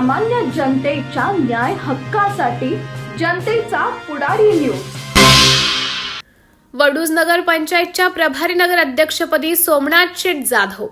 सामान्य जनतेच्या न्याय हक्कासाठी जनतेचा पुढारी न्यूज वडूज नगर पंचायतच्या प्रभारी नगर अध्यक्षपदी सोमनाथ शेठ जाधव.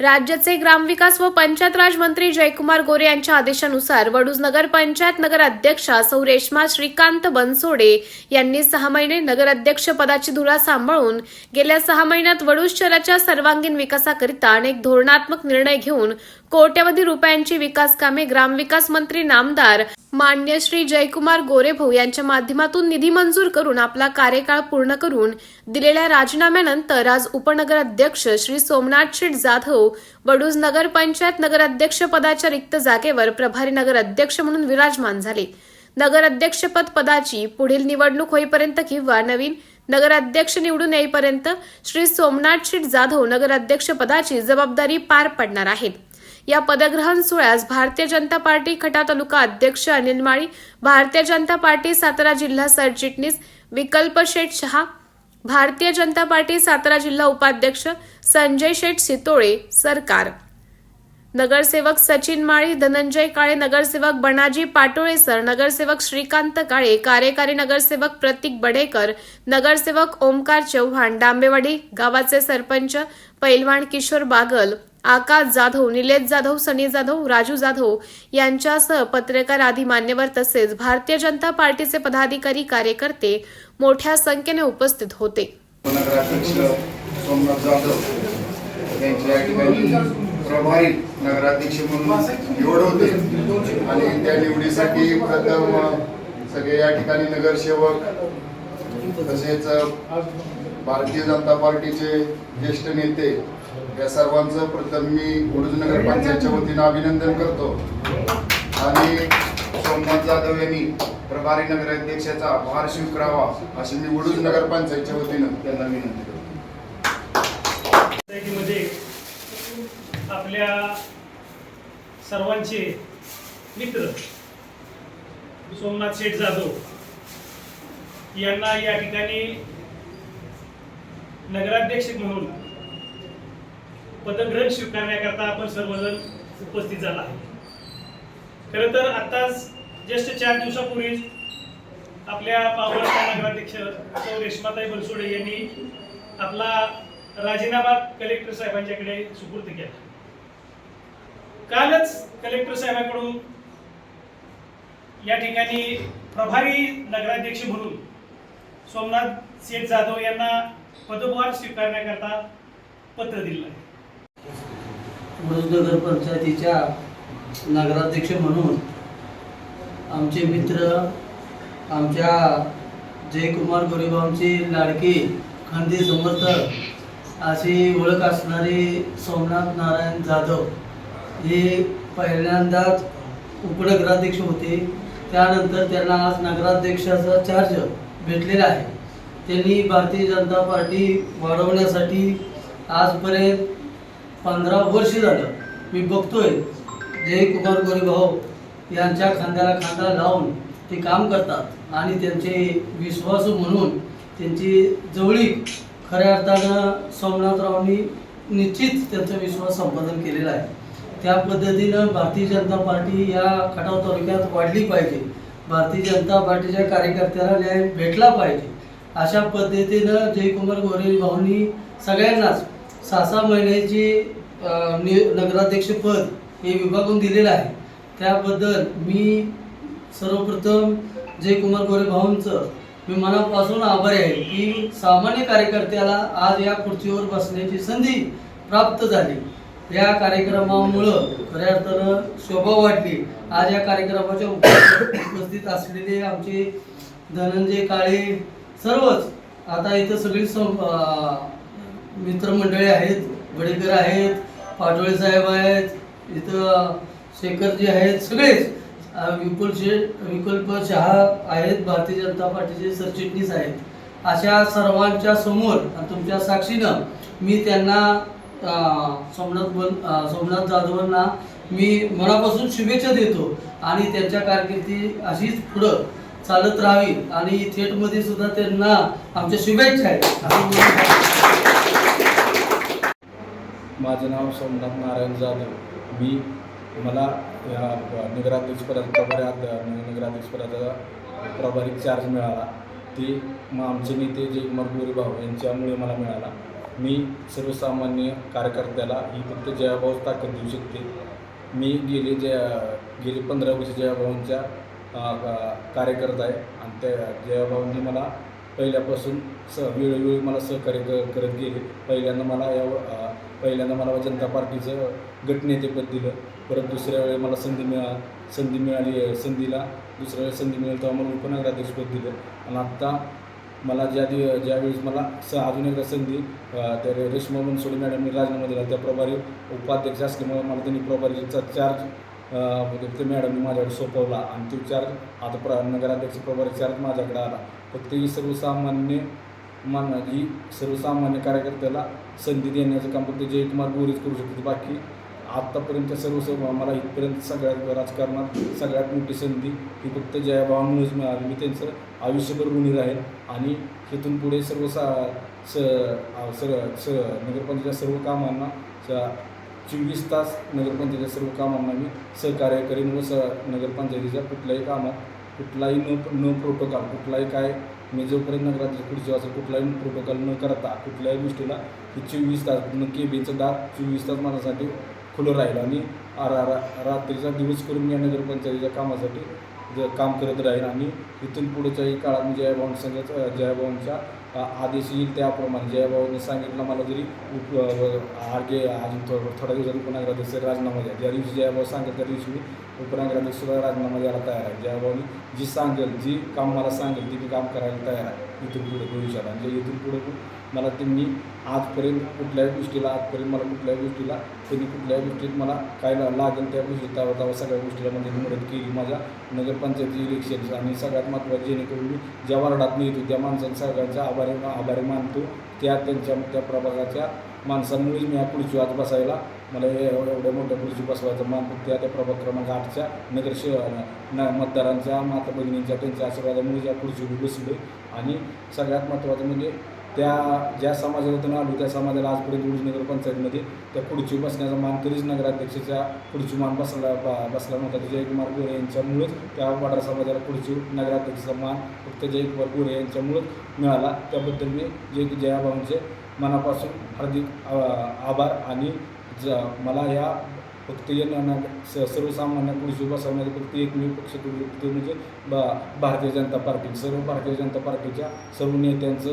राज्याचे ग्रामविकास व पंचायत राज मंत्री जयकुमार गोरे यांच्या आदेशानुसार वडूज नगर पंचायत नगर अध्यक्षा सौ रेश्मा श्रीकांत बनसोडे यांनी सहा महिने नगर अध्यक्ष पदाची धुरा सांभाळून गेल्या सहा महिन्यात वडूज शहराच्या सर्वांगीण विकासाकरिता अनेक धोरणात्मक निर्णय घेऊन कोट्यवधी रुपयांची विकास कामे ग्रामविकास मंत्री नामदार मान्य श्री जयकुमार गोरेभाऊ यांच्या माध्यमातून निधी मंजूर करून आपला कार्यकाळ पूर्ण करून दिलेल्या राजीनाम्यानंतर आज उपनगर अध्यक्ष श्री सोमनाथ शेठ जाधव वडूज नगरपंचायत नगराध्यक्ष पदाच्या रिक्त जागेवर प्रभारी नगर अध्यक्ष म्हणून विराजमान झाले. नगर अध्यक्षपद पदाची पुढील निवडणूक होईपर्यंत किंवा नवीन नगर अध्यक्ष निवडून येईपर्यंत श्री सोमनाथ शेठ जाधव नगर पदाची जबाबदारी पार पडणार आहेत. या पदग्रहण सोहळ्यास भारतीय जनता पार्टी खटा तालुका अध्यक्ष अनिल माळी भारतीय जनता पार्टी सातारा जिल्हा सरचिटणीस विकल्प शेठ शहा भारतीय जनता पार्टी सातारा जिल्हा उपाध्यक्ष संजय शेठ सितोळे सरकार. नगरसेवक सचिन माळी धनंजय काळे नगरसेवक बनाजी पाटोळेसर नगरसेवक श्रीकांत काळे कार्यकारी नगरसेवक प्रतीक बडेकर नगरसेवक ओमकार चव्हाण डांबेवाडी गावाचे सरपंच पैलवान किशोर बागल आकाश जाधव निलेश जाधव सनी जाधव राजू जाधव यांच्यासह पत्रकार आदी मान्यवर तसेच भारतीय जनता पार्टीचे पदाधिकारी कार्यकर्ते मोठ्या संख्येने उपस्थित होते. सोमनाथ जाधव यांची या ठिकाणी प्रभारी नगराध्यक्ष म्हणून निवड होते. आणि त्या निवडीसाठी प्रथम सगळे या ठिकाणी नगरसेवक तसेच भारतीय जनता पार्टीचे ज्येष्ठ नेते या सर्वांचं प्रथम मी वडूज नगर पंचायतच्या वतीनं अभिनंदन करतो. आणि सोमनाथ जाधव यांनी प्रभारी नगराध्यक्षाचा भार स्वीकारावा अशी मी वडूज नगर पंचायतच्या वतीनं त्यांना विनंती करतो. आपल्या सर्वांचे मित्र सोमनाथ शेठ जाधव यांना या ठिकाणी नगराध्यक्ष म्हणून पदग्रहण स्वीकारण्याकरता आपण सर्वजण उपस्थित झाला आहे खरं तर आत्ताच जस्ट चार दिवसापूर्वीच आपल्या पावलाच्या नगराध्यक्ष सौ रेश्माताई बनसोडे यांनी आपला राजीनामा कलेक्टर साहेबांच्याकडे सुपूर्द केला. कालच कलेक्टर साहेबांकडून या ठिकाणी प्रभारी नगराध्यक्ष म्हणून सोमनाथ शेठ जाधव यांना पदभार स्वीकारण्याकरता पत्र दिलं आहे. वडोद पंचायतीच्या नगराध्यक्ष म्हणून आमचे मित्र आमच्या जयकुमार गोरेबाबांची लाडकी खंदी समर्थक अशी ओळख असणारी सोमनाथ नारायण जाधव हे पहिल्यांदाच उपनगराध्यक्ष होते. त्यानंतर त्यांना आज नगराध्यक्षाचा चार्ज भेटलेला आहे. त्यांनी भारतीय जनता पार्टी वाढवण्यासाठी आजपर्यंत पंधरा वर्ष झालं. मी बघतोय. गोरी भाऊ यांच्या खांद्याला खांदा लावून ते काम करतात आणि त्यांचे विश्वासू म्हणून त्यांची जवळीक खऱ्या अर्थानं सोमनाथरावांनी निश्चित त्यांचा विश्वास संपादन केलेला आहे. त्या पद्धतीनं भारतीय जनता पार्टी या खटाव तालुक्यात वाढली पाहिजे. भारतीय जनता पार्टीच्या कार्यकर्त्याला न्याय भेटला पाहिजे. अशा पद्धतीनं जयकुमार गोरे भाऊंनी सगळ्यांनाच सहा सहा महिन्याची नि- नगराध्यक्षपद हे विभागून दिलेलं आहे. त्याबद्दल मी सर्वप्रथम जयकुमार गोरे भाऊंचं मी मनापासून आभारी आहे की सामान्य कार्यकर्त्याला आज या खुर्चीवर बसण्याची संधी प्राप्त झाली. या कार्यक्रमामुळं खऱ्या अर्थानं शोभा वाटली. आज या कार्यक्रमाच्या उपस्थित असलेले आमचे धनंजय काळे सर्वच आता इथं सगळी सं मित्रमंडळी आहेत गडेकर आहेत पाटोळे साहेब आहेत इथं शेखरजी आहेत सगळेच. अं, विपुल विकल्प शहा आहेत भारतीय जनता पार्टीचे सरचिटणीस आहेत. अशा सर्वांच्या समोर तुमच्या साक्षीनं मी त्यांना सोमनाथ बन सोमनाथ जाधवांना मी मनापासून शुभेच्छा देतो आणि त्यांच्या कारकिर्दी अशीच पुढं चालत राहावी आणि थेटमध्ये सुद्धा त्यांना आमच्या शुभेच्छा आहेत. माझं नाव सोमनाथ नारायण जाधव. मी मला या नगराध्यक्षपदाचा प्रभारी म्हणजे नगराध्यक्षपदाचा प्रभारी चार्ज मिळाला. ते मग आमचे नेते जयकुमार भाऊ यांच्यामुळे मला मिळाला. मी सर्वसामान्य कार्यकर्त्याला ही फक्त जयाभाऊच ताकद देऊ शकते. मी गेले जया गेले पंधरा वर्ष जयाभाऊंच्या कार्यकर्ता आहे. आणि त्या जयाभाऊंनी मला पहिल्यापासून स वेळोवेळी मला सहकार्य क करत गेले. पहिल्यांदा मला या पहिल्यांदा मला जनता पार्टीचं गटनेतेपद दिलं. परत दुसऱ्या वेळी मला संधी मिळा संधी मिळाली संधीला. दुसऱ्या वेळेस संधी मिळाली तेव्हा मला उपनगराध्यक्षपद दिलं. आणि आत्ता मला ज्या दि ज्यावेळेस मला स अजून एकदा संधी तर त्या रेश्मा बनसोडे मॅडमनी राजीनामा दिला. त्या प्रभारी उपाध्यक्ष असल्यामुळे मला त्यांनी प्रभारीचा चार्ज ते मॅडमनी माझ्याकडे सोपवला आणि तो चार्ज आता प्र नगराध्यक्ष प्रभारी चार्ज माझ्याकडे आला. फक्त ही सर्वसामान्य मान ही सर्वसामान्य कार्यकर्त्याला संधी देण्याचं काम फक्त जयकुमार गोरीच करू शकते बाकी आत्तापर्यंत सर्व सर्व मला इथपर्यंत सगळ्यात राजकारणात सगळ्यात मोठी संधी ही फक्त जयाभावांमुळेच मिळाली. मी त्यांचं आयुष्यभर ऋणी राहील आणि इथून पुढे सर्व सा स स नगरपंचायतच्या सर्व कामांना चोवीस तास नगरपंचायतीच्या सर्व कामांना मी सहकार्य करेन व स नगरपंचायतीच्या कुठल्याही कामात कुठलाही न न प्रोटोकॉल कुठलाही काय मी जोपर्यंत नगराध्यक्ष खुर्ची असेल कुठलाही प्रोटोकॉल न करता कुठल्याही गोष्टीला ही चोवीस तास न केबीचं दार चोवीस तास माझ्यासाठी खुलं राहील. आणि रा- रात्रीचा दिवस करून या नगरपंचायतीच्या कामासाठी ज काम करत राहील आणि इथून पुढच्याही काळात मी जयभावन संघाच जयभावांच्या आदेश येईल त्याप्रमाणे. म्हणजे जयाबाबांनी सांगितलं मला जरी उप आगे अजून थोडं थोड्या दिवसात उपनगराध्यक्ष राजीनामा द्या. ज्या दिवशी जयाबाबा सांगेल त्या दिवशी मी उपनगराध्यक्षला राजीनामा द्यायला तयार आहे. जयाबाबांनी जी सांगेल जी काम मला सांगेल ती मी काम करायला तयार आहे. इथून पुढे भविष्यात. आणि जे इथून पुढे मला त्यांनी आजपर्यंत कुठल्याही गोष्टीला आजपर्यंत मला कुठल्याही गोष्टीला त्यांनी कुठल्याही गोष्टीत मला काय लागेल त्या गोष्टी तेव्हा सगळ्या गोष्टीला म्हणजे मदत केली. माझ्या नगरपंचायती इलेक्शन आणि सगळ्यात महत्त्वाचं जेणेकरून मी ज्या वार्डात नेतो येतो त्या माणसांचा सगळ्यांचा आभारी आभारी मानतो. त्या त्यांच्या त्या प्रभागाच्या माणसांमुळेच मी या पुढची आज बसायला मला हे एवढ्या मोठ्या खुर्ची बसवायचा मान फक्त त्या त्या प्रभाग क्रमांक आठच्या नगर न मतदारांच्या माता भगिनींच्या त्यांच्या आशीर्वादामुळे या खुर्चीवर बसलो आणि सगळ्यात महत्त्वाचं म्हणजे त्या ज्या समाजातून आलो त्या समाजाला आजपर्यंत उजनगर पंचायतमध्ये त्या खुर्ची बसण्याचा मान कधीच नगराध्यक्षाच्या खुर्ची मान बसला ब- बसला नव्हता. ते जयकुमार गोरे यांच्यामुळेच त्या वाडा समाजाला खुर्ची नगराध्यक्षाचा मान फक्त जयकुमार गोरे यांच्यामुळेच मिळाला. त्याबद्दल मी जय जयाबाबांचे मनापासून हार्दिक आभार आणि ज मला या फक्त या स- सर्वसामान्य खुर्ची बसवण्याचे फक्त एकमेव पक्ष तो म्हणजे ब भारतीय जनता पार्टी सर्व भारतीय जनता पार्टीच्या सर्व नेत्यांचं